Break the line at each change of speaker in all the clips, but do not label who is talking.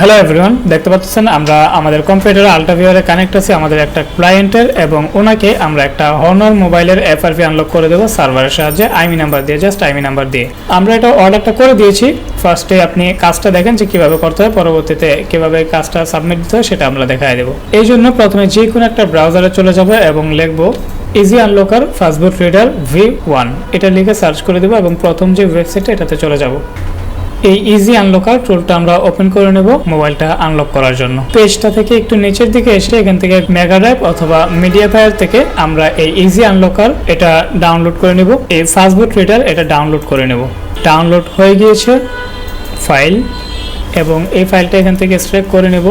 Hello everyone দেখতে পাচ্ছেন, আমরা আমাদের কম্পিউটারে আলট্রাভিওরে কানেক্ট আছে, আমাদের একটা ক্লায়েন্টের এবং ওনাকে আমরা একটা হনর মোবাইলের এফআরপি আনলক করে দেবো সার্ভারের সাহায্যে আইমি নাম্বার দিয়ে জাস্ট আইমি নাম্বার দিয়ে। আমরা এটা অর্ডারটা করে দিয়েছি ফার্স্টে আপনি কাজটা দেখেন যে কীভাবে করতে হয়, পরবর্তীতে কীভাবে কাজটা সাবমিট দিতে হয়, সেটা আমরা দেখাই দেবো। এই জন্য প্রথমে যে কোনো একটা ব্রাউজারে চলে যাব এবং লিখব easy unlocker fastboot reader V one এটা লিখে সার্চ করে দেবো এবং প্রথম যে ওয়েবসাইটে এটাতে চলে যাব। এই ইজি আনলকার টুলটা আমরা ওপেন করে নেব মোবাইলটা আনলক করার জন্য। পেজটা থেকে একটু নিচের দিকে এসে এখান থেকে মেগা ড্রাইভ অথবা মিডিয়া ফায়ার থেকে আমরা এই ইজি আনলকার এটা ডাউনলোড করে নেব। এই ফাস্টবুট রিডার এটা ডাউনলোড করে নেব। ডাউনলোড হয়ে গিয়েছে ফাইল এবং এই ফাইলটা এখান থেকে স্ট্রেক করে নেব।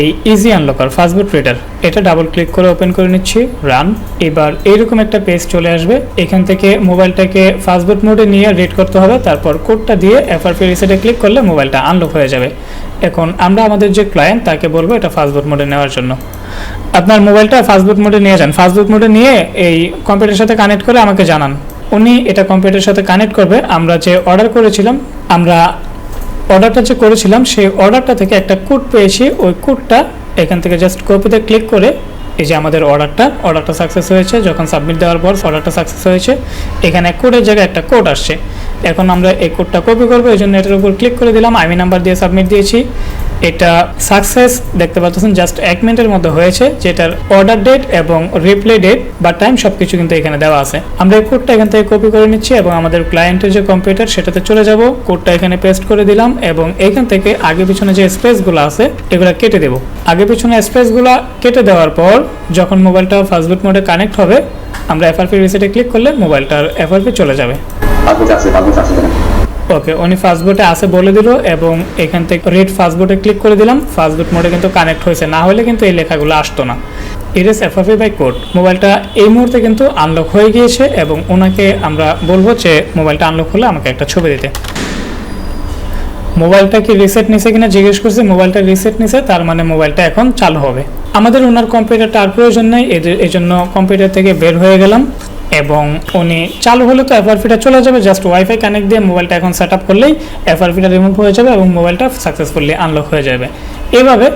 এই ইজি আনলকার ফাস্টবুট রিডার এটা ডাবল ক্লিক করে ওপেন করে নিচ্ছি রান এবার এইরকম একটা পেজ চলে আসবে, এখান থেকে মোবাইলটাকে ফাস্টবুট মোডে নিয়ে রিড করতে হবে, তারপর কোডটা দিয়ে এফআরপি রিসেটে ক্লিক করলে মোবাইলটা আনলক হয়ে যাবে। এখন আমরা আমাদের যে ক্লায়েন্ট তাকে বলব এটা ফাস্টবুট মোডে নেওয়ার জন্য। আপনার মোবাইলটা ফাস্টবুট মোডে নিয়ে যান। ফাস্টবুট মোডে নিয়ে এই কম্পিউটারের সাথে কানেক্ট করে আমাকে জানান। উনি এটা কম্পিউটারের সাথে কানেক্ট করবে। আমরা যে অর্ডার করেছিলাম, আমরা অর্ডারটা যে করেছিলাম, সেই অর্ডারটা থেকে একটা কোড পেয়েছি। ওই কোডটা এখান থেকে জাস্ট কপিতে ক্লিক করে এই যে আমাদের অর্ডারটা অর্ডারটা সাকসেস হয়েছে। যখন সাবমিট দেওয়ার পর অর্ডারটা সাকসেস হয়েছে, এখানে কোডের জায়গায় একটা কোড আসছে। এখন আমরা এই কোডটা কপি করব, এই জন্য এটার উপর ক্লিক করে দিলাম। আইমি নাম্বার দিয়ে সাবমিট দিয়েছি। এটা সাকসেস দেখতে পাচ্ছেন জাস্ট এক মিনিটের মধ্যে হয়েছে, যেটার অর্ডার ডেট এবং রিপ্লে ডেট বা টাইম সব কিছু কিন্তু এখানে দেওয়া আছে। আমরা এই কোডটা এখান থেকে কপি করে নিচ্ছি এবং আমাদের ক্লায়েন্টের যে কম্পিউটার সেটাতে চলে যাব। কোডটা এখানে পেস্ট করে দিলাম এবং এখান থেকে আগে পিছনে যে স্পেসগুলো আছে, এগুলো কেটে দেব। আগে পিছনে স্পেসগুলো কেটে দেওয়ার পর, যখন মোবাইলটা ফাস্টবুট মোডে কানেক্ট হবে, আমরা এফআরপি রিসেটে ক্লিক করলে মোবাইলটার এফআরপি চলে যাবে। ওকে উনি ফাস্টবুটে আছে বলে দিল এবং এখান থেকে রেড ফাস্টবুটে ক্লিক করে দিলাম। ফাস্টবুট মোডে কিন্তু কানেক্ট হয়েছে। না হলে কিন্তু এই লেখাগুলো আসতো না। ইরেস এফএফএ বাই কোড মোবাইলটা এই মুহূর্তে কিন্তু আনলক হয়ে গিয়েছে এবং ওনাকে আমরা বলব যে মোবাইলটা আনলক হলে আমাকে একটা ছবি দিতে। মোবাইলটা কি রিসেট নিছে কিনা জিজ্ঞেস করছে। মোবাইলটা রিসেট নিছে, তার মানে মোবাইলটা এখন চালু হবে। আমাদের ওনার কম্পিউটারটা আর প্রয়োজন নেই। এদের- এই জন্য কম্পিউটার থেকে বের হয়ে গেলাম। এবং উনি চালু হলে তো এফআরপিটা চলে যাবে জাস্ট ওয়াইফাই কানেক্ট দিয়ে মোবাইলটা এখন সেট আপ করলেই এফআরপিটা রিমুভ হয়ে যাবে এবং মোবাইলটা সাকসেসফুলি আনলক হয়ে যাবে। এভাবে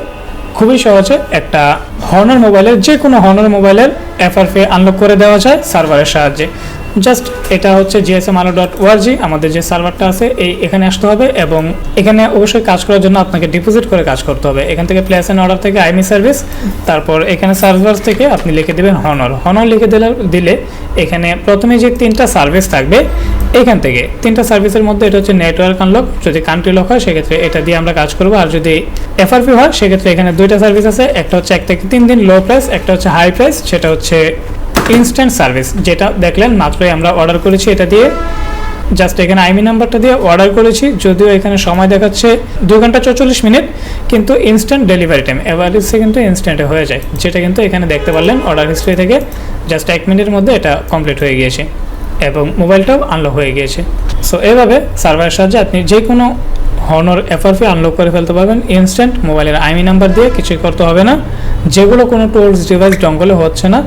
খুবই সহজে একটা হর্নার মোবাইলের যে কোনো হর্নার মোবাইলের এফআরপি আনলক করে দেওয়া যায় সার্ভারের সাহায্যে। জাস্ট এটা হচ্ছে জিএসএম আলো ডট ওয়ার্জি আমাদের যে সার্ভারটা আছে, এই এখানে আসতে হবে এবং এখানে অবশ্যই কাজ করার জন্য আপনাকে ডিপোজিট করে কাজ করতে হবে। এখান থেকে প্লেস অ্যান্ড অর্ডার থেকে আইমি সার্ভিস তারপর এখানে সার্ভার থেকে আপনি লিখে দেবেন হনর হনর লিখে দিলে দিলে এখানে প্রথমে যে তিনটা সার্ভিস থাকবে, এখান থেকে তিনটা সার্ভিসের মধ্যে এটা হচ্ছে নেটওয়ার্ক আনলক যদি কান্ট্রি লক হয়, সেক্ষেত্রে এটা দিয়ে আমরা কাজ করব। আর যদি এফআরপি হয়, সেক্ষেত্রে এখানে দুইটা সার্ভিস আছে, একটা হচ্ছে এক থেকে তিন দিন লো প্রাইস একটা হচ্ছে হাই প্রাইস সেটা হচ্ছে ইনস্ট্যান্ট সার্ভিস যেটা দেখলেন মাত্রই আমরা অর্ডার করেছি, এটা দিয়ে জাস্ট এখানে আইমি নাম্বারটা দিয়ে অর্ডার করেছি, যদিও এখানে সময় দেখাচ্ছে দু ঘণ্টা চৌচল্লিশ মিনিট, কিন্তু ইনস্ট্যান্ট ডেলিভারি টাইম এভারেজে কিন্তু ইনস্ট্যান্টে হয়ে যায়, যেটা কিন্তু এখানে দেখতে পারলেন অর্ডার হিস্ট্রি থেকে জাস্ট এক মিনিটের মধ্যে এটা কমপ্লিট হয়ে গিয়েছে এবং মোবাইলটাও আনলক হয়ে গিয়েছে। সো এভাবে সার্ভারের সাহায্যে আপনি যে কোনো হর্নর এফআরপি আনলক করে ফেলতে পারবেন ইনস্ট্যান্ট মোবাইলের আইমি নাম্বার দিয়ে, কিছুই করতে হবে না, যেগুলো কোনো টুলস ডিভাইস জঙ্গলে হচ্ছে না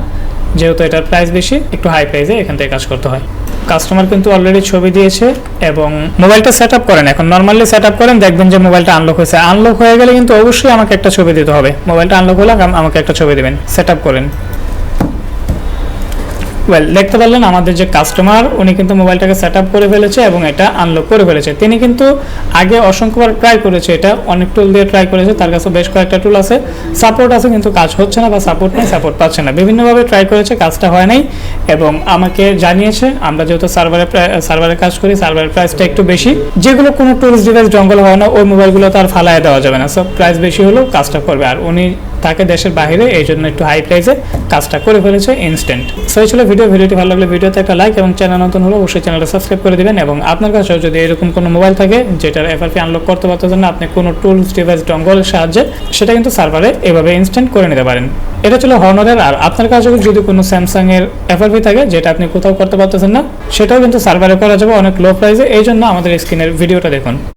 যেহেতু এটার প্রাইস বেশি, একটু হাই প্রাইসে এখান থেকে কাজ করতে হয়। কাস্টমার কিন্তু অলরেডি ছবি দিয়েছে এবং মোবাইলটা সেট আপ করেন। এখন নর্মালি সেট আপ করেন, দেখবেন যে মোবাইলটা আনলক হয়েছে। আনলক হয়ে গেলে কিন্তু অবশ্যই আমাকে একটা ছবি দিতে হবে। মোবাইলটা আনলক হলে আমাকে একটা ছবি দেবেন। সেট আপ করেন। ওয়েল দেখতে পারলেন আমাদের যে কাস্টমার উনি কিন্তু মোবাইলটাকে সেট করে ফেলেছে এবং এটা আনলক করে ফেলেছে। তিনি কিন্তু আগে অসংখ্যবার ট্রাই করেছে, এটা অনেক টুল দিয়ে ট্রাই করেছে, তার কাছে বেশ কয়েকটা টুল আছে। সাপোর্ট আছে, কিন্তু কাজ হচ্ছে না বা সাপোর্ট নেই সাপোর্ট পাচ্ছে না। বিভিন্নভাবে ট্রাই করেছে, কাজটা হয় নাই এবং আমাকে জানিয়েছে, আমরা যেহেতু সার্ভারে সার্ভারে কাজ করি সার্ভারের প্রাইসটা একটু বেশি। যেগুলো কোনো টুলস ডিভাইস জঙ্গল হয় না, ওই মোবাইলগুলো তো আর ফালায় দেওয়া যাবে না। সব প্রাইস বেশি হলেও কাজটা করবে। আর উনি থাকে দেশের বাইরে এই জন্য একটু হাই প্রাইসে কাজটা করে ফেলেছে ইনস্ট্যান্ট সো এই ছিল ভিডিও ভিডিওটি ভালো লাগলে ভিডিওতে একটা লাইক এবং চ্যানেল নতুন হলে অবশ্যই চ্যানেলটা সাবস্ক্রাইব করে দিবেন এবং আপনার কাছেও যদি এরকম কোনো মোবাইল থাকে যেটার এফআরপি আনলক করতে পারতেছেন না আপনি কোনো টুলস ডিভাইস ডঙ্গলের সাহায্যে, সেটা কিন্তু সার্ভারে এভাবে ইনস্ট্যান্ট করে নিতে পারেন। এটা ছিল হর্নারের আর আপনার কাছে যদি কোনো স্যামসাং এর এফআরপি থাকে যেটা আপনি কোথাও করতে পারতেছেন না, সেটাও কিন্তু সার্ভারে করা যাবে অনেক লো প্রাইসে এই জন্য আমাদের স্ক্রিনের ভিডিওটা দেখুন।